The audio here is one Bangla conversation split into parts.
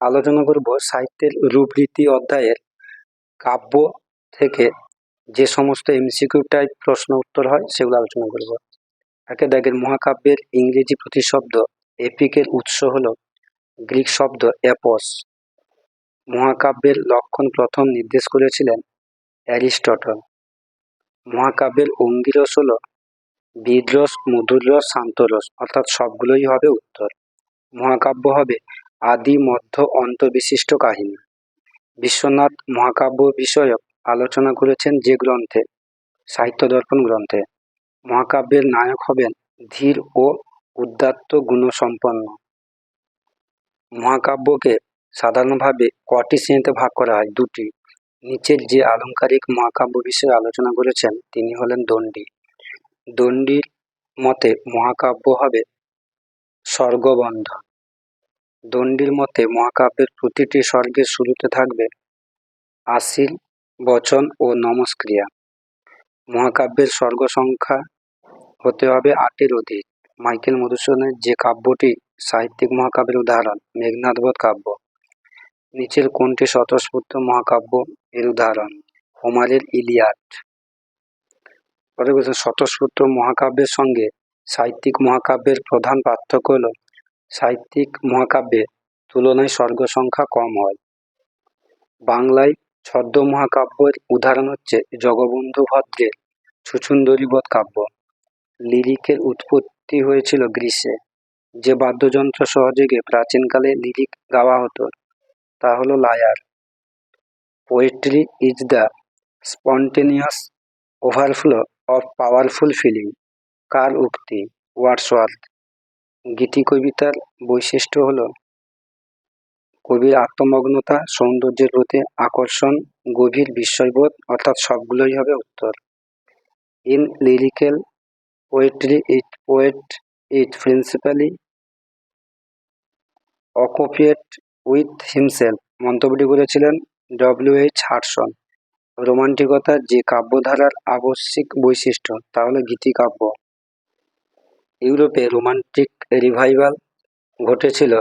আলোচনা করব সাহিত্যের রূপরীতি অধ্যায়ের কাব্য থেকে যে সমস্ত এমসিকিউ টাইপ প্রশ্ন উত্তর হয়, সেগুলো আলোচনা করব। একে দেখেন, মহাকাব্যের ইংরেজি প্রতিশব্দ এপিকের উৎস হল গ্রিক শব্দ অ্যাপস মহাকাব্যের লক্ষণ প্রথম নির্দেশ করেছিলেন অ্যারিস্টটল। মহাকাব্যের অঙ্গিরস হল বীররস মধুর রস শান্তরস, অর্থাৎ সবগুলোই হবে উত্তর। মহাকাব্য হবে আদি মধ্য অন্ত বিশিষ্ট কাহিনী। বিশ্বনাথ মহাকাব্য বিষয়ক আলোচনা করেছেন যে গ্রন্থে, সাহিত্য দর্পণ গ্রন্থে। মহাকাব্যের নায়ক হবেন ধীর ও উদাত্ত গুণসম্পন্ন। মহাকাব্যকে সাধারণভাবে কটি শ্রেণীতে ভাগ করা হয়? দুটি। নিচের যে আলংকারিক মহাকাব্য বিষয়ে আলোচনা করেছেন, তিনি হলেন দণ্ডী। দণ্ডির মতে মহাকাব্য হবে স্বর্গবন্ধ দণ্ডির মতে মহাকাব্যের প্রতিটি স্বর্গের শুরুতে থাকবে আসিল, বচন ও নমস্ক্রিয়া। মহাকাব্যের স্বর্গ সংখ্যা হতে হবে আটের অধিক। মাইকেল মধুসূদনের যে কাব্যটি সাহিত্যিক মহাকাব্যের উদাহরণ মেঘনাথবধ কাব্য, নিচের কোনটি স্বতঃস্ফূর্ত মহাকাব্য এর উদাহরণ হোমারের ইলিয়াট পরে বলছেন, স্বতঃস্ফূর্ত মহাকাব্যের সঙ্গে সাহিত্যিক মহাকাব্যের প্রধান পার্থক্য হল সাহিত্যিক মহাকাব্যে তুলনায় স্বর্গ সংখ্যা কম হয়। বাংলায় ছদ্ম মহাকাব্যের উদাহরণ হচ্ছে জগবন্ধু ভদ্রের সুচুন্দরীবধ কাব্য। লিরিকের উৎপত্তি হয়েছিল গ্রীসে যে বাদ্যযন্ত্র সহযোগে প্রাচীনকালে লিরিক গাওয়া হতো, তা হলো lyre. Poetry is the spontaneous overflow of powerful feeling কার উক্তি? ওয়ার্ডসওয়ার্থ গীতি কবিতার বৈশিষ্ট্য হলো কবির আত্মমগ্নতা, সৌন্দর্যের প্রতি আকর্ষণ, গভীর বিস্ময়বোধ, অর্থাৎ সবগুলোই হবে উত্তর। In lyrical poetry it, poet it principally occupied with himself মন্তব্যটি করেছিলেন ডব্লিউ এইচ হার্টসন রোমান্টিকতার যে কাব্যধারার আবশ্যিক বৈশিষ্ট্য, তা হলো গীতিকাব্য ইউরোপে রোমান্টিক রিভাইভাল ঘটেছিল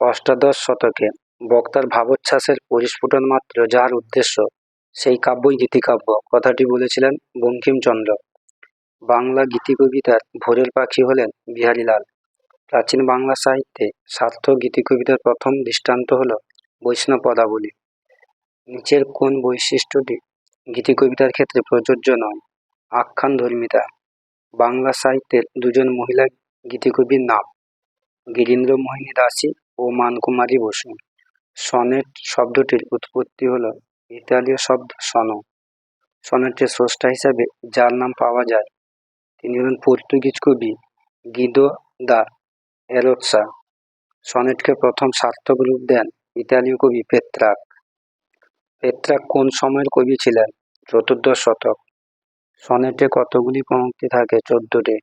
অষ্টাদশ শতকে। বক্তার ভাবোচ্ছ্বাসের পরিস্ফুটন মাত্র, যার উদ্দেশ্য সেই কাব্যই গীতিকাব্য কথাটি বলেছিলেন বঙ্কিমচন্দ্র। বাংলা গীতিকবিতার ভোরের পাখি হলেন বিহারীলাল। প্রাচীন বাংলা সাহিত্যে সার্থক গীতিকবিতার প্রথম দৃষ্টান্ত হল বৈষ্ণব পদাবলী নিচের কোন বৈশিষ্ট্যটি গীতিকবিতার ক্ষেত্রে প্রযোজ্য নয়? আখ্যান ধর্মিতা বাংলা সাহিত্যের দুজন মহিলা গীতিকবির নাম। গিরীন্দ্র মোহিনী দাসী ও মানকুমারী বসু। সনেট শব্দটির উৎপত্তি হল ইতালীয় শব্দ সন। সনেটের স্রষ্টা হিসাবে যার নাম পাওয়া যায়। তিনি হলেন পর্তুগিজ কবি গিদো দা এরোৎসা। সনেটকে প্রথম সার্থক রূপ দেন ইতালীয় কবি পেত্রাক। পেত্রাক কোন সময়ের কবি ছিলেন? চতুর্দশ শতক। সনেটে কতগুলি পংক্তি থাকে? চোদ্দটি।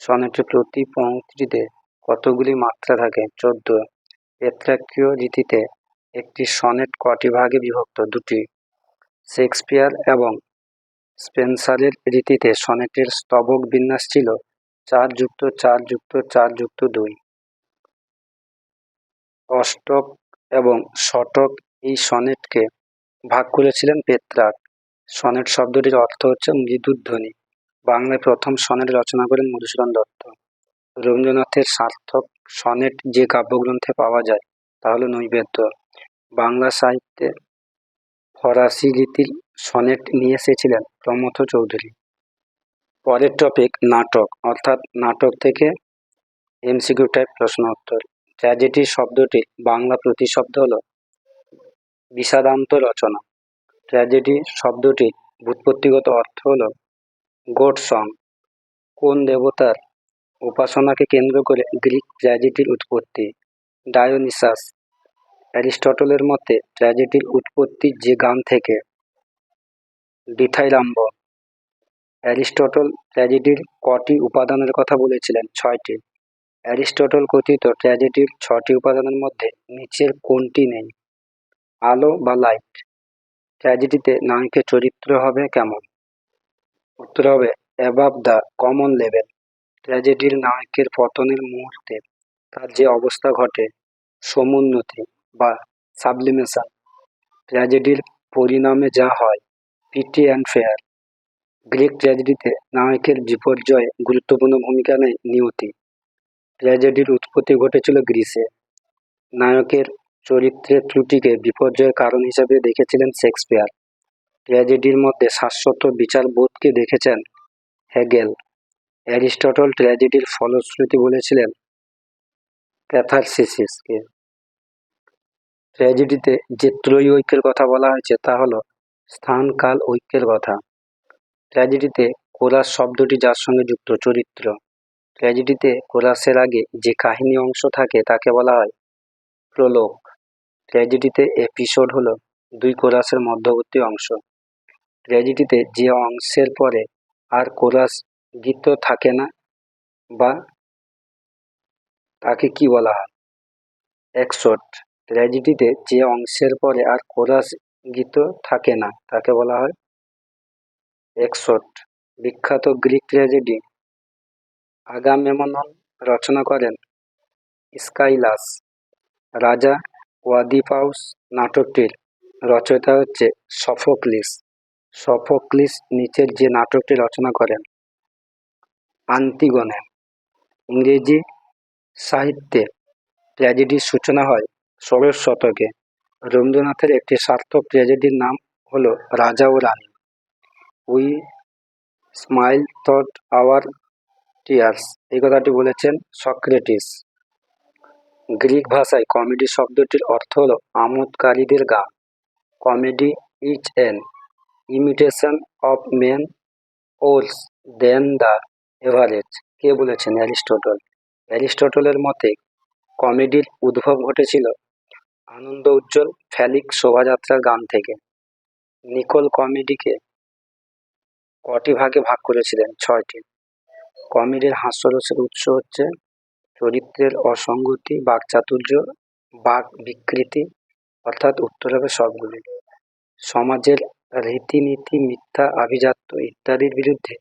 সনেটে প্রতি পংক্তিতে কতগুলি মাত্রা থাকে? চোদ্দ। পেত্রাকীয় রীতিতে একটি সনেট কটি ভাগে বিভক্ত? দুটি। শেক্সপিয়ার এবং স্পেন্সারের রীতিতে সনেটের স্তবক বিন্যাস ছিল চার যুক্ত চার যুক্ত চার যুক্ত দুই। অষ্টক এবং শতক এই সনেটকে ভাগ করেছিলেন পেত্রাক। সনেট শব্দটির অর্থ হচ্ছে মৃদুধ্বনি। বাংলায় প্রথম সনেট রচনা করেন মধুসূদন দত্ত। রবীন্দ্রনাথের সার্থক সনেট যে কাব্যগ্রন্থে পাওয়া যায়, তা হল নৈবেদ্য। বাংলা সাহিত্যে ফরাসি রীতির সনেট নিয়ে এসেছিলেন প্রমথ চৌধুরী। পরের টপিক নাটক। অর্থাৎ নাটক থেকে এমসিকিউ টাইপ প্রশ্ন উত্তর। ট্র্যাজেডি শব্দটি বাংলা প্রতিশব্দ হল বিষাদান্ত রচনা। ট্র্যাজেডি শব্দটির ব্যুৎপত্তিগত অর্থ হল গোড সং। কোন দেবতার উপাসনাকে কেন্দ্র করে গ্রিক ট্র্যাজেডির উৎপত্তি? ডায়োনিসাস। অ্যারিস্টটলের মতে, ট্র্যাজেডির উৎপত্তি যে গান থেকে। ডিথাইরাম্ব অ্যারিস্টটল ট্র্যাজেডির কটি উপাদানের কথা বলেছিলেন, ছয়টি। অ্যারিস্টটল কথিত ট্র্যাজেডির ছটি উপাদানের মধ্যে নিচের কোনটি নেই? আলো বা লাইট। ট্র্যাজেডিতে নায়কের চরিত্র হবে কেমন? উত্তর হবে অ্যাবাভ দ্য কমন লেভেল ট্র্যাজেডির নায়কের পতনের মুহূর্তে তার যে অবস্থা ঘটে, সমুন্নতি বা সাবলিমেশন ট্র্যাজেডির পরিণামে যা হয় পিটি অ্যান্ড ফেয়ার গ্রিক ট্র্যাজেডিতে নায়কের বিপর্যয়ে গুরুত্বপূর্ণ ভূমিকা নেয় নিয়তি। ট্র্যাজেডির উৎপত্তি ঘটেছিল গ্রিসে। নায়কের চরিত্রের ত্রুটিকে বিপর্যয়ের কারণ হিসাবে দেখেছিলেন শেক্সপিয়ার। ট্র্যাজেডির মধ্যে শাশ্বত বিচারবোধকে দেখেছেন হেগেল। অ্যারিস্টটল ট্র্যাজেডির ফলশ্রুতি বলেছিলেন ক্যাথারসিসকে ট্র্যাজেডিতে যে ত্রয়ী ঐক্যের কথা বলা হয়েছে তা হলো স্থান কাল ঐক্যের কথা। ট্র্যাজেডিতে কোরাস শব্দটি যার সঙ্গে যুক্ত চরিত্র। ট্র্যাজেডিতে কোরাসের আগে যে কাহিনী অংশ থাকে তাকে বলা হয় প্রলোক। ট্র্যাজেডিতে এপিসোড হলো দুই কোরাসের মধ্যবর্তী অংশ। ট্র্যাজেডিতে যে অংশের পরে আর কোরাস গীত থাকে না বা তাকে কি বলা হয়? একশট ট্র্যাজেডিতে যে অংশের পরে আর কোরাস গীত থাকে না তাকে বলা হয় একশট বিখ্যাত গ্রিক ট্র্যাজেডি আগামেমনন রচনা করেন স্কাইলাস, রাজা ওয়াদিপাউস নাটকটির রচয়িতা হচ্ছে সফোক্লিস। সফোক্লিস নিচের যে নাটকটি রচনা করেন, আন্তিগনে, ইংরেজি সাহিত্যে ট্র্যাজেডির সূচনা হয় ষোড়শ শতকে। রবীন্দ্রনাথের একটি সার্থক ট্র্যাজেডির নাম হলো রাজা ও রানী। We smile thought our tears, এই কথাটি বলেছেন সক্রেটিস। গ্রিক ভাষায় কমেডি শব্দটির অর্থ হলো আমোদকারীদের গান comedy is an imitation of men worse than the average, কে বলেছেন? অ্যারিস্টটল। অ্যারিস্টটলের মতে, কমেডির উদ্ভব ঘটেছিল আনন্দ উজ্জ্বল ফ্যালিক শোভাযাত্রার গান থেকে। নিকোল কমেডিকে কটি ভাগে ভাগ করেছিলেন? ছয়টি। কমেডির হাস্যরসের উৎস হচ্ছে চরিত্রের অসঙ্গতি, বাকচাতুর্য বাক বিকৃতি অর্থাৎ উত্তর হবে সবগুলি। সমাজের রীতিনীতি, মিথ্যা, আভিজাত্য ইত্যাদির বিরুদ্ধে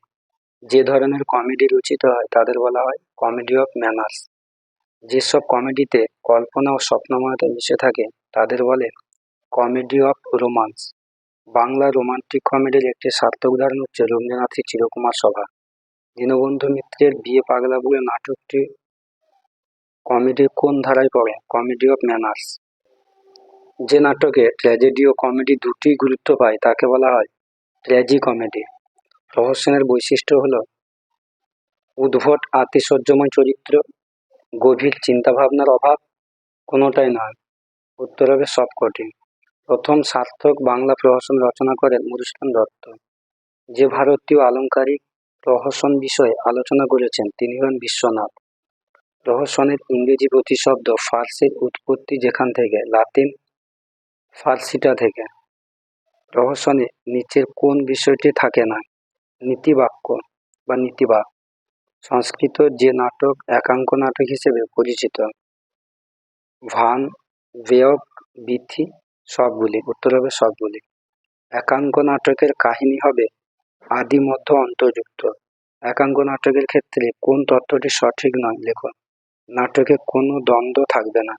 যে ধরনের কমেডি রচিত হয়, তাদের বলা হয় কমেডি অফ ম্যানার্স। যেসব কমেডিতে কল্পনা ও স্বপ্নময়তা মিশে থাকে, তাদের বলে comedy of romance. Bangla romantic কমেডির একটি সার্থক উদাহরণ হচ্ছে রবীন্দ্রনাথের চিরকুমার সভা। দীনবন্ধু মিত্রের বিয়ে পাগলা বলে নাটকটি কমেডির কোন ধারায় পড়ে? Comedy of manners. যে নাটকে ট্র্যাজেডি ও কমেডি দুটি গুরুত্ব পায়, তাকে বলা হয় ট্র্যাজি কমেডি। রহস্যের বৈশিষ্ট্য হলো উদ্ভট, আতিশয্যময় চরিত্র, গভীর চিন্তাভাবনার অভাব, কোনোটাই নয়। উত্তর হবে সবকটি। প্রথম সার্থক বাংলা প্রহসন রচনা করেন মধুসূদন দত্ত। যে ভারতীয় আলংকারিক প্রহসন বিষয়ে আলোচনা করেছেন, তিনি হলেন বিশ্বনাথ। প্রহসনের ইংরেজি প্রতিশব্দ ফার্সির উৎপত্তি যেখান থেকে? লাতিন ফার্সিটা থেকে। প্রহসনে নিচের কোন বিষয়টি থাকে না? নীতিবাক্য বা নীতিবাক সংস্কৃত যে নাটক, একাঙ্ক নাটক হিসেবে পরিচিত। ভান, বেয়ক, বিথি, সবগুলি। উত্তর হবে সবগুলি। একাঙ্ক নাটকের কাহিনী হবে আদি মধ্য অন্তর্যুক্ত। একাঙ্ক নাটকের ক্ষেত্রে কোন তত্ত্বটি সঠিক নয়? লেখো। নাটকে কোনো দ্বন্দ্ব থাকবে না।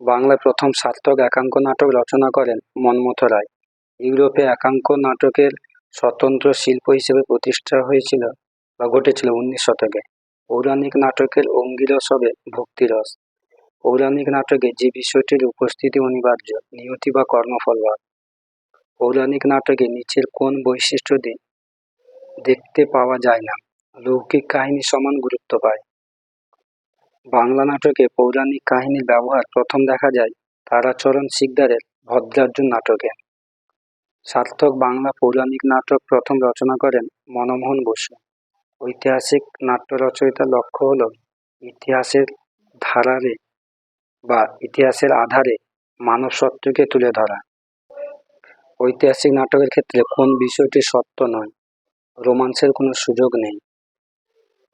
বাংলায় প্রথম সার্থক একাঙ্ক নাটক রচনা করেন মন্মথ রায়। ইউরোপে একাঙ্ক নাটকের স্বতন্ত্র শিল্প হিসেবে প্রতিষ্ঠা হয়েছিল বা ঘটেছিল উনিশ শতকে। পৌরাণিক নাটকের অঙ্গিরস হবে ভক্তিরস পৌরাণিক নাটকে যে বিষয়টির উপস্থিতি অনিবার্য, নিয়তি বা কর্মফলভাব পৌরাণিক নাটকে নিচের কোন বৈশিষ্ট্যটি দেখতে পাওয়া যায় না। লৌকিক কাহিনী সমান গুরুত্ব পায়। বাংলা নাটকে পৌরাণিক কাহিনীর ব্যবহার প্রথম দেখা যায় তারাচরণ শিকদারের ভদ্রার্জুন নাটকে। সার্থক বাংলা পৌরাণিক নাটক প্রথম রচনা করেন মনমোহন বসু। ঐতিহাসিক নাট্য রচয়িতার লক্ষ্য হল ইতিহাসের ধারারে বা ইতিহাসের আধারে মানব সত্যকে তুলে ধরা। ঐতিহাসিক নাটকের ক্ষেত্রে কোন বিষয়টি সত্য নয় রোমান্সের কোনো সুযোগ নেই।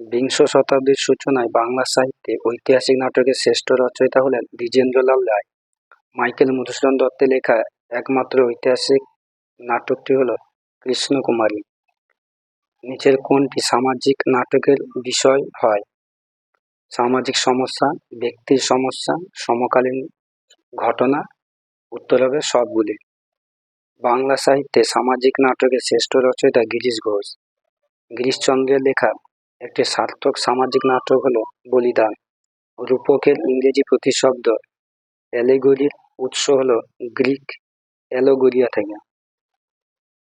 বিংশ শতাব্দীর সূচনায় বাংলা সাহিত্যে ঐতিহাসিক নাটকের শ্রেষ্ঠ রচয়িতা হলেন দ্বিজেন্দ্রলাল রায়। মাইকেল মধুসূদন দত্তের লেখা একমাত্র ঐতিহাসিক নাটকটি হল কৃষ্ণকুমারী। নিচের কোনটি সামাজিক নাটকের বিষয় হয়। সামাজিক সমস্যা, ব্যক্তির সমস্যা, সমকালীন ঘটনা উত্তর হবে সবগুলি। বাংলা সাহিত্যে সামাজিক নাটকের শ্রেষ্ঠ রচয়িতা গিরিশ ঘোষ। গিরিশচন্দ্রের লেখা একটি সার্থক সামাজিক নাটক হলো বলিদান। রূপকের ইংরেজি প্রতিশব্দ অ্যালেগরির উৎস হলো গ্রিক অ্যালোগোরিয়া থেকে।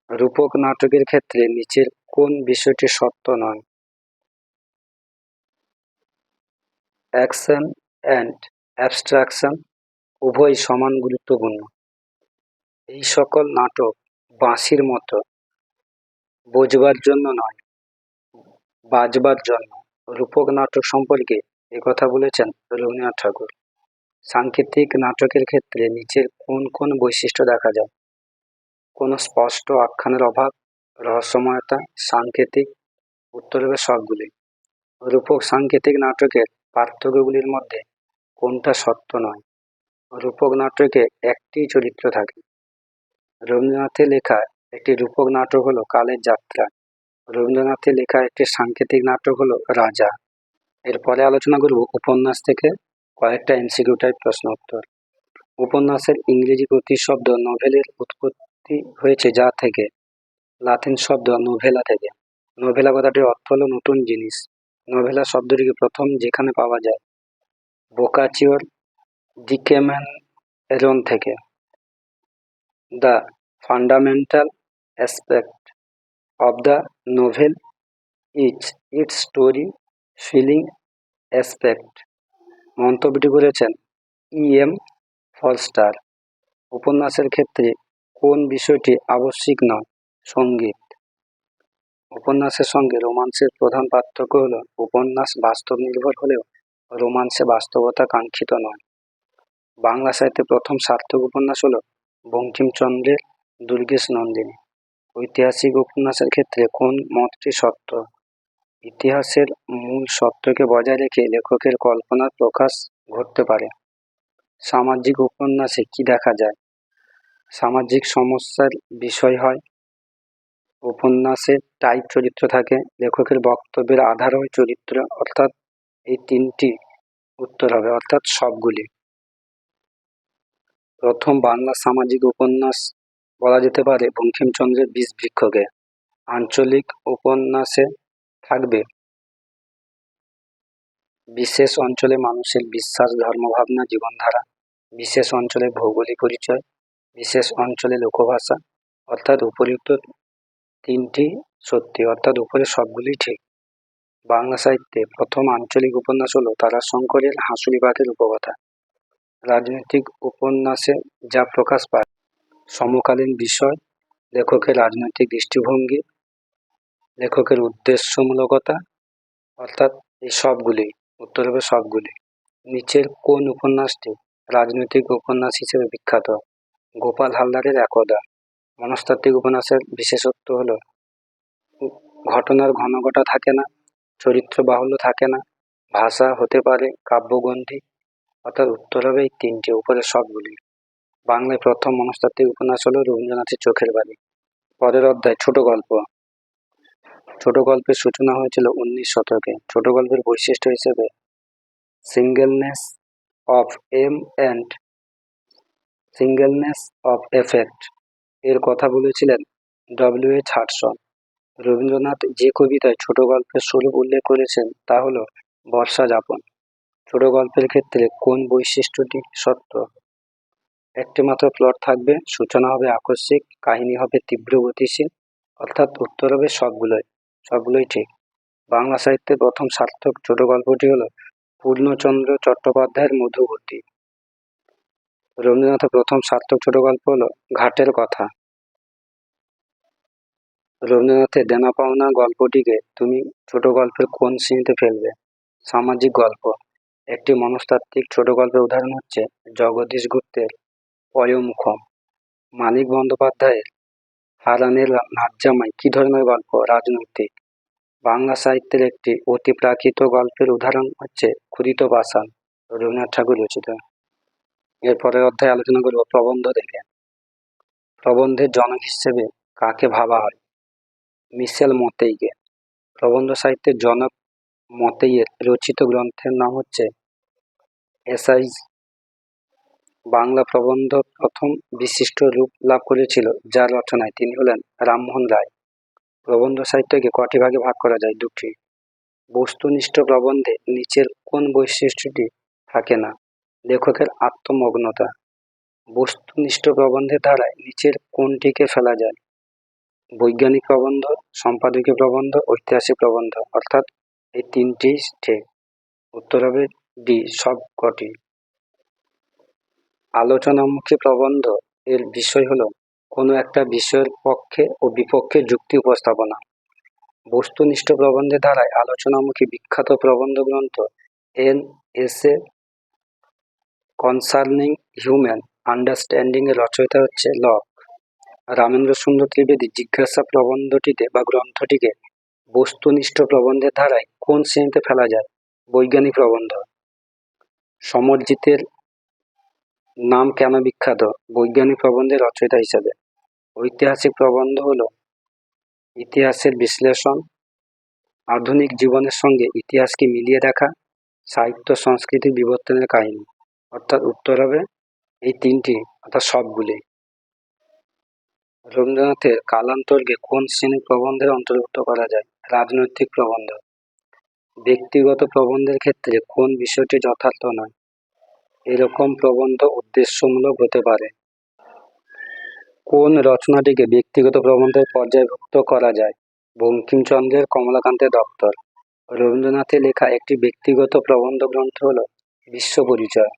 রূপক নাটকের ক্ষেত্রে নিচের কোন বিষয়টি সত্য নয়? অ্যাকশন অ্যান্ড অ্যাবস্ট্রাকশন উভয় সমান গুরুত্বপূর্ণ। এই সকল নাটক বাঁশির মতো বোঝবার জন্য নয় বাজবার জন্য রূপক নাটক সম্পর্কে একথা বলেছেন রবীন্দ্রনাথ ঠাকুর। সাংকেতিক নাটকের ক্ষেত্রে নিচের কোন কোন বৈশিষ্ট্য দেখা যায়? কোনো স্পষ্ট আখ্যানের অভাব, রহস্যময়তা, সাংকেতিক উত্তর হবে সবগুলি রূপক সাংকেতিক নাটকের পার্থক্যগুলির মধ্যে কোনটা সত্য নয়? রূপক নাটকে একটি চরিত্র থাকে। রবীন্দ্রনাথের লেখা একটি রূপক নাটক হলো কালের যাত্রা। রবীন্দ্রনাথের লেখা একটি সাংকেতিক নাটক হলো রাজা। এরপরে আলোচনা করব উপন্যাস থেকে কয়েকটা এমসিকিউ টাইপ প্রশ্ন উত্তর। উপন্যাসের ইংরেজি প্রতিশব্দ নোভেলের উৎপত্তি হয়েছে যা থেকে? লাতিন শব্দ নোভেলা থেকে। নোভেলা কথাটির অর্থ হলো নতুন জিনিস। নোভেলা শব্দটিকে প্রথম যেখানে পাওয়া যায়, বোকাচিওর ডিকেম্যান এরন থেকে। The fundamental aspect of the novel is its story feeling aspect মন্তব্যটি করেছেন ই এম ফলস্টার উপন্যাসের ক্ষেত্রে কোন বিষয়টি আবশ্যিক নয় সংগীত? উপন্যাসের সঙ্গে রোমান্সের প্রধান পার্থক্য হল, উপন্যাস বাস্তব নির্ভর হলেও রোমান্সে বাস্তবতা কাঙ্ক্ষিত নয়। বাংলা সাহিত্যে প্রথম সার্থক উপন্যাস হল বঙ্কিমচন্দ্রের দুর্গেশ নন্দিনী। ঐতিহাসিক উপন্যাসের ক্ষেত্রে কোন মতটি সত্য? ইতিহাসের মূল সত্যকে বজায় রেখে লেখকের কল্পনার প্রকাশ ঘটতে পারে। সামাজিক উপন্যাসে কি দেখা যায়? সামাজিক সমস্যার বিষয় হয়। উপন্যাসে টাইপ চরিত্র থাকে, লেখকের বক্তব্যের আধার হয় চরিত্র, অর্থাৎ এই তিনটি উত্তর হবে, অর্থাৎ সবগুলি। প্রথম বাংলা সামাজিক উপন্যাস বলা যেতে পারে বঙ্কিমচন্দ্রের বীজ বৃক্ষকে। আঞ্চলিক উপন্যাসে থাকবে। বিশেষ অঞ্চলে মানুষের বিশ্বাস, ধর্মভাবনা, জীবনধারা। বিশেষ অঞ্চলে ভৌগোলিক পরিচয়। বিশেষ অঞ্চলে লোকভাষা। অর্থাৎ উপরিউক্ত তিনটি সত্যি, অর্থাৎ উপরে সবগুলি ঠিক। বাংলা সাহিত্যে প্রথম আঞ্চলিক উপন্যাস হলো তারাশঙ্করের হাঁসুলি বাঘের উপকথা। রাজনৈতিক উপন্যাসে যা প্রকাশ পায়। সমকালীন বিষয়, লেখকের রাজনৈতিক দৃষ্টিভঙ্গি, লেখকের উদ্দেশ্যমূলকতা, অর্থাৎ এই সবগুলি, উত্তর হবে সবগুলি। নিচের কোন উপন্যাসটি রাজনৈতিক উপন্যাস হিসেবে বিখ্যাত? গোপাল হালদারের একদা। মনস্তাত্ত্বিক উপন্যাসের বিশেষত্ব হল, ঘটনার ঘনঘটা থাকে না, চরিত্র বাহুল্য থাকে না, ভাষা হতে পারে কাব্যগ্রন্থি, অর্থাৎ উত্তর হবে এই তিনটি, উপরের সবগুলি। বাংলায় প্রথম মনস্তাত্ত্বিক উপন্যাস হলো রবীন্দ্রনাথের চোখের বাড়ি পরের অধ্যায় ছোট গল্প। ছোট গল্পের সূচনা হয়েছিল উনিশ শতকে। ছোট গল্পের বৈশিষ্ট্য হিসেবে singleness of aim and singleness of effect এর কথা বলেছিলেন ডব্লিউ এইচ হার্টসন রবীন্দ্রনাথ যে কবিতায় ছোট গল্পের স্বরূপ উল্লেখ করেছেন তা হল বর্ষা যাপন। ছোট গল্পের ক্ষেত্রে কোন বৈশিষ্ট্যটি সত্য? একটি মাত্র প্লট থাকবে, সূচনা হবে আকস্মিক, কাহিনী হবে তীব্র গতিশীল, অর্থাৎ উত্তর হবে সবগুলোই সবগুলোই ঠিক। বাংলা সাহিত্যের প্রথম সার্থক ছোট গল্পটি হলো পূর্ণচন্দ্র চট্টোপাধ্যায়ের মধুবতী। রবীন্দ্রনাথের প্রথম সার্থক ছোট গল্প হলো ঘাটের কথা। রবীন্দ্রনাথের দেনা পাওনা গল্পটিকে তুমি ছোট গল্পের কোন শ্রেণীতে ফেলবে? সামাজিক গল্প। একটি মনস্তাত্ত্বিক ছোট গল্পের উদাহরণ হচ্ছে জগদীশ গুপ্তের পয়মুখম। মানিক বন্দ্যোপাধ্যায়ের হারানের নাজ্জামাই কি ধরনের গল্প? রাজনৈতিক বাংলা সাহিত্যের একটি অতিপ্রাকৃত গল্পের উদাহরণ হচ্ছে ক্ষুদিত পাষাণ রবীন্দ্রনাথ ঠাকুর রচিত। এরপরের অধ্যায়ে আলোচনা করব প্রবন্ধ থেকে। প্রবন্ধের জনক হিসেবে কাকে ভাবা হয়? মিশেল মতেইকে প্রবন্ধ সাহিত্যের জনক মতেইয়ের রচিত গ্রন্থের নাম হচ্ছে এসাইজ বাংলা প্রবন্ধ প্রথম বিশিষ্ট রূপ লাভ করেছিল যার রচনায় তিনি হলেন রামমোহন রায়। প্রবন্ধ সাহিত্যকে কটি ভাগে ভাগ করা যায়? দুটি। বস্তুনিষ্ঠ প্রবন্ধে নিচের কোন বৈশিষ্ট্যটি থাকে না? লেখকের আত্মমগ্নতা। বস্তুনিষ্ঠ প্রবন্ধের ধারায় নিচের কোনটিকে ফেলা যায়? বৈজ্ঞানিক প্রবন্ধ, সম্পাদকীয় প্রবন্ধ, ঐতিহাসিক প্রবন্ধ, অর্থাৎ এই তিনটি ঠিক উত্তর হবে ডি সব কটি আলোচনামুখী প্রবন্ধ এর বিষয় হলো কোনো একটা বিষয়ের পক্ষে ও বিপক্ষে যুক্তি উপস্থাপনা। বস্তুনিষ্ঠ প্রবন্ধের ধারায় আলোচনামুখী বিখ্যাত প্রবন্ধ গ্রন্থ an essay concerning human understanding এর রচয়িতা হচ্ছে লক রামেন্দ্র সুন্দর ত্রিবেদী জিজ্ঞাসা প্রবন্ধটিতে বা গ্রন্থটিকে বস্তুনিষ্ঠ প্রবন্ধের ধারায় কোন শ্রেণীতে ফেলা যায়? বৈজ্ঞানিক প্রবন্ধ। সমরজিতের নাম কেন বিখ্যাত? বৈজ্ঞানিক প্রবন্ধের রচয়িতা হিসাবে। ঐতিহাসিক প্রবন্ধ হলো ইতিহাসের বিশ্লেষণ, আধুনিক জীবনের সঙ্গে ইতিহাসকে মিলিয়ে দেখা, সাহিত্য সংস্কৃতির বিবর্তনের কাহিনী। অর্থাৎ উত্তর হবে এই তিনটি, অর্থাৎ সবগুলি। রবীন্দ্রনাথের কালান্তর্গে কোন শ্রেণির প্রবন্ধের অন্তর্ভুক্ত করা যায়? রাজনৈতিক প্রবন্ধ। ব্যক্তিগত প্রবন্ধের ক্ষেত্রে কোন বিষয়টি যথার্থ নয়? এরকম প্রবন্ধ উদ্দেশ্যমূলক হতে পারে। কোন রচনাটিকে ব্যক্তিগত প্রবন্ধের পর্যায়ভুক্ত করা যায়? বঙ্কিমচন্দ্রের কমলাকান্তের দপ্তর। রবীন্দ্রনাথের লেখা একটি ব্যক্তিগত প্রবন্ধ গ্রন্থ হল বিশ্ব পরিচয়